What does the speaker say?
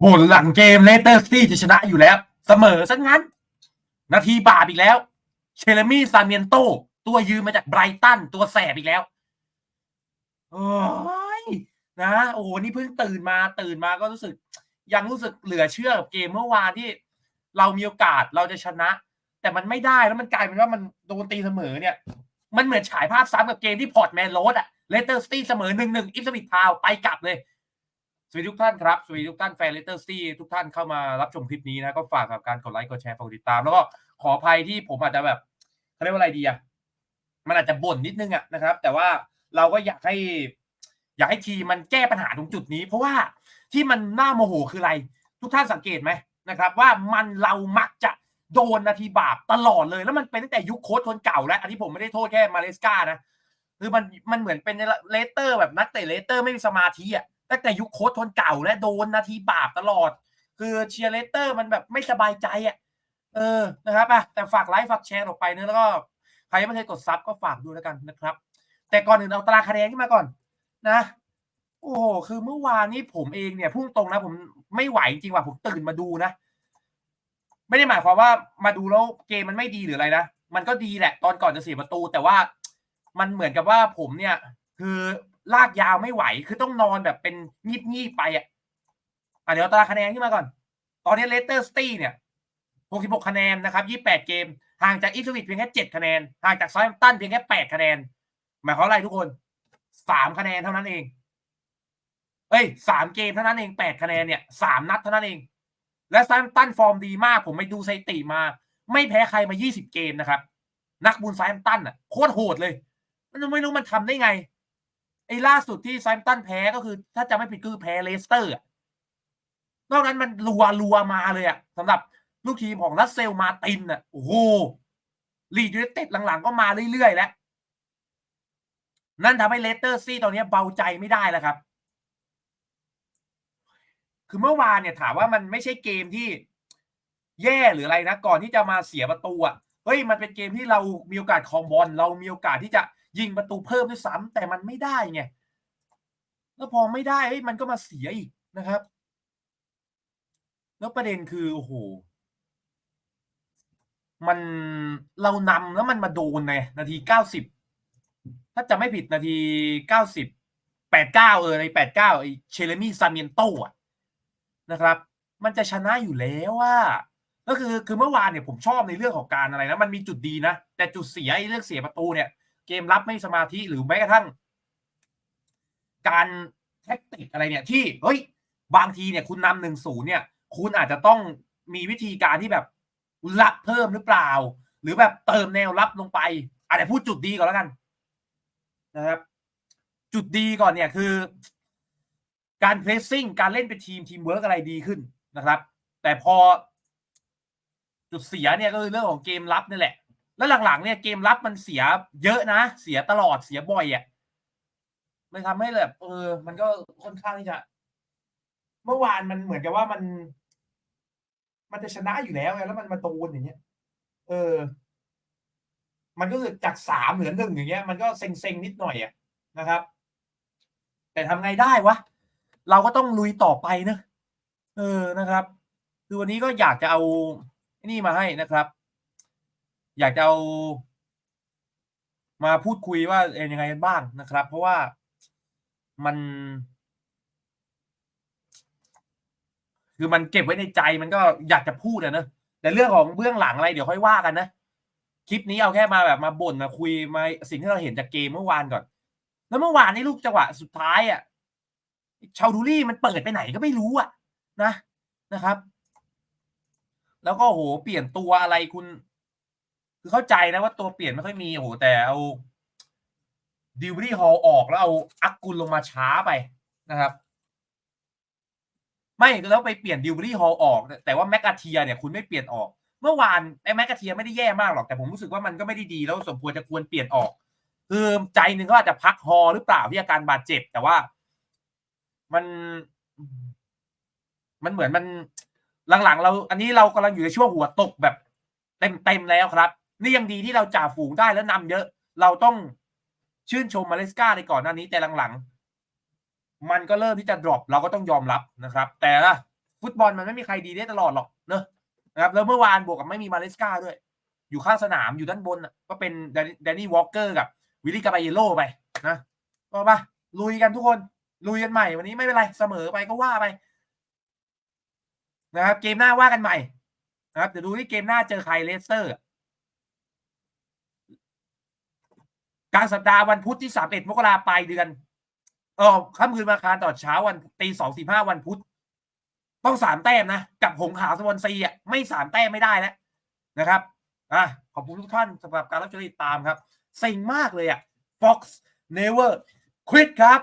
โหหลังเกมเลสเตอร์ซิตี้จะชนะอยู่แล้ว เสมอซะงั้น นาทีบาปอีกแล้ว เชลมี่ซาเมียนโต ตัวยืมมาจากไบรตันตัวแสบอีกแล้วโอ้ยนะโอ้โหนี่เพิ่งตื่นมาตื่นมาก็รู้สึก ยังรู้สึกเหลือเชื่อกับเกมเมื่อวานที่ เรามีโอกาสเราจะชนะ แต่มันไม่ได้แล้วมันกลายเป็นว่ามันโดนตีเสมอเนี่ย มันเหมือนฉายภาพซ้ำกับเกมที่พอร์ตแมนโรดอะเลสเตอร์ซิตี้เสมอหนึ่งหนึ่งอิฟสมิธทาวไปกลับเลย สวัสดีทุกท่านครับ สวัสดีทุกท่านแฟนเลเตอร์ซิตี้ทุกท่านเข้ามารับชมคลิปนี้นะ ก็ฝากกับการกดไลค์กดแชร์ฝากดติดตาม แล้วก็ขออภัยที่ผมอาจจะแบบเขาเรียกว่าอะไรดีอะมันอาจจะบ่นนิดนึงอะนะครับ แต่ว่าเราก็อยากให้ อยากให้ทีมมันแก้ปัญหาตรงจุดนี้ เพราะว่าที่มันน่าโมโหคืออะไร ทุกท่านสังเกตไหมนะครับ ว่ามันเรามักจะโดนนาทีบาปตลอดเลยแล้วมันเป็นตั้งแต่ยุคโค้ชคนเก่าแล้วอันนี้ผมไม่ได้โทษแค่มาเลสกานะคือมันมันเหมือนเป็นเลเตอร์แบบนักเตะเลเตอร์ไม่มีสมาธิอะ ตั้งแต่ยุคโค้ชคนเก่าและโดนนาทีบาปตลอด คือเชียร์เลสเตอร์มันแบบไม่สบายใจอะเออนะครับอะแต่ฝากไลค์ฝากแชร์ออกไปเนอะแล้วก็ใครยังไม่เคยกดซับก็ฝากดูแล้วกันนะครับ แต่ก่อนอื่นเอาตารางคะแนนขึ้นมาก่อนนะ โอ้โหคือเมื่อวานนี้ผมเองเนี่ยพุ่งตรงนะ ผมไม่ไหวจริงว่ะผมตื่นมาดูนะ ไม่ได้หมายความว่ามาดูแล้วเกมมันไม่ดีหรืออะไรนะมันก็ดีแหละ ตอนก่อนจะเสียประตู แต่ว่ามันเหมือนกับว่าผมเนี่ย คือ ลากยาวไม่ไหว คือต้องนอนแบบเป็นงีบๆไปอะอะเดี๋ยวตาราคะแนนขึ้นมาก่อน ตอนนี้เลสเตอร์สตี้เนี่ย66คะแนนนะครับ28 เกม ห่างจากอีสวิตเพียงแค่ 7 คะแนน ห่างจากซอยตันเพียงแค่ 8 คะแนน หมายความอะไรทุกคน 3 คะแนนเท่านั้นเอง เอ้ยสามเกมเท่านั้นเองแปดคะแนนเนี่ยสามนัดเท่านั้นเอง และซ a มตันฟอร์มดีมาก ผมไปดูสถิติมา ไม่แพ้ใครมา 20 เกมนะครับ นักบุญซ a มตันอะโคตรโหดเลย มันไม่รู้มันทำได้ไง ไอ้ล่าสุดที่ซมตันแพ้ก็คือ ถ้าจะไม่ผิดคือแพ้เลสเตอร์อะนอกนั้นมันรัวรัวมาเลยอะสำหรับลูกทีมของรัสเซลมาตินอะโอ้โหลีดยูไนเต็ดหลังๆ ก็มาเรื่อยๆแล้ว นั่นทำให้เลสเตอร์ซี่ตอนนี้เบาใจไม่ได้แล้วครับ คือเมื่อวานเนี่ยถามว่ามันไม่ใช่เกมที่แย่หรืออะไรนะ ก่อนที่จะมาเสียประตูอะเฮ้ยมันเป็นเกมที่เรามีโอกาสครองบอลเรามีโอกาสที่จะ ยิงประตูเพิ่มด้วยซ้ำแต่มันไม่ได้ไงแล้วพอไม่ได้เฮ้มันก็มาเสียอีกนะครับ แล้วประเด็นคือโอ้โหมันเรานำแล้วมันมาโดนไงนาทีเก้าสิบถ้าจะไม่ผิดนาทีเก้าสิบแปดเก้าเออในแปดเก้าไอเชเลมี่ซาเมียนโตะนะครับ มันจะชนะอยู่แล้วว่าก็คือคือเมื่อวานเนี่ยผมชอบในเรื่องของการอะไรนะมันมีจุดดีนะ แต่จุดเสียไอ้เรื่องเสียประตูเนี่ย เกมรับไม่สมาธิหรือแม้กระทั่ง การแท็กติกอะไรเนี่ย ที่เฮ้ยบางทีเนี่ยคุณนำหนึ่งศูนย์เนี่ย คุณอาจจะต้องมีวิธีการที่แบบรับเพิ่มหรือเปล่า หรือแบบเติมแนวรับลงไปอาจจะพูดจุดดีก่อนแล้วกัน นะครับ จุดดีก่อนเนี่ยคือ การเพรสซิ่งการเล่นเป็นทีมทีมเวิร์กอะไรดีขึ้นนะครับ แต่พอจุดเสียเนี่ยก็คือเรื่องของเกมรับนี่แหละ แล้วหลังๆเนี่ยเกมรับมันเสียเยอะนะ เสียตลอดเสียบ่อยอะ่ะมันทำให้แบบเออ มันก็ค่อนข้างที่จะ เมื่อวานมันเหมือนกับว่ามัน มันจะชนะอยู่แล้วไงแล้วมันมาโดนอย่างเงี้ย เออ มันก็คือจากสามเหลือหนึ่งอย่างเงี้ย มันก็เซ็งๆนิดหน่อยอะนะครับ แต่ทำไงได้วะเราก็ต้องลุยต่อไปนะเออนะครับ คือวันนี้ก็อยากจะเอานี่มาให้นะครับ อยากจะเอามาพูดคุยว่าเอ็นยังไงกันบ้างนะครับ เพราะว่ามัน คือมันเก็บไว้ในใจมันก็อยากจะพูดอะเนะแต่เรื่องของเบื้องหลังอะไรเดี๋ยวค่อยว่ากันนะคลิปนี้เอาแค่มาแบบมาบ่นมาคุยมาสิ่งที่เราเห็นจากเกมเมื่อวานก่อน แล้วเมื่อวานในลูกจังหวะสุดท้ายอะชาวดูรี่มันเปิดไปไหนก็ไม่รู้อะ นะนะครับ แล้วก็โหเปลี่ยนตัวอะไรคุณ คือเข้าใจนะว่าตัวเปลี่ยนไม่ค่อยมีโหแต่เอาดิวรี่ฮอลออกแล้วเอาอักกุลลงมาช้าไปนะครับ ไม่แล้วไปเปลี่ยนดิวรี่ฮอลออก แต่ว่าแมกกาเทียเนี่ยคุณไม่เปลี่ยนออก เมื่อวานไอ้แมกกาเทียไม่ได้แย่มากหรอกแต่ผมรู้สึกว่ามันก็ไม่ได้ดีแล้วสมควรจะควรเปลี่ยนออกคือใจหนึ่งก็อาจจะพักฮอหรือเปล่าที่อาการบาดเจ็บ แต่ว่ามันมันเหมือนมันหลังๆ เรา อันนี้เรากำลังอยู่ในช่วงหัวตกแบบเต็มๆแล้วครับ นี่ยังดีที่เราจ่าฝูงได้แล้วนำเยอะ เราต้องชื่นชมมาเลสกาในก่อนหน้านี้แต่หลังๆ มันก็เริ่มที่จะดรอปเราก็ต้องยอมรับนะครับ แต่ละฟุตบอลมันไม่มีใครดีได้ตลอดหรอกเนอะนะครับแล้วเมื่อวานบวกกับไม่มีมาเลสกาด้วย อยู่ข้างสนามอยู่ด้านบนก็เป็นแดนนี่วอลเกอร์กับวิลลี่กาบาเยโลไปนะก็มาลุยกันทุกคนลุยกันใหม่วันนี้ไม่เป็นไรเสมอไปก็ว่าไปนะครับเกมหน้าว่ากันใหม่นะครับเดี๋ยวดูที่เกมหน้าเจอใครเลสเตอร์ กลางสัปดาห์วันพุธที่สามเอ็ดมกราปลายเดือน เออค่ำคืนมาคารต่อเช้าวันตีสองสี่ห้าวันพุธ ต้องสามแต้มนะ กับหงขาวสวอนซีอะไม่สามแต้มไม่ได้แล้วนะครับอะขอบคุณทุกท่านสำหรับการรับชมติดตามครับ เซ็งมากเลยอะ Fox Never Quit ครับ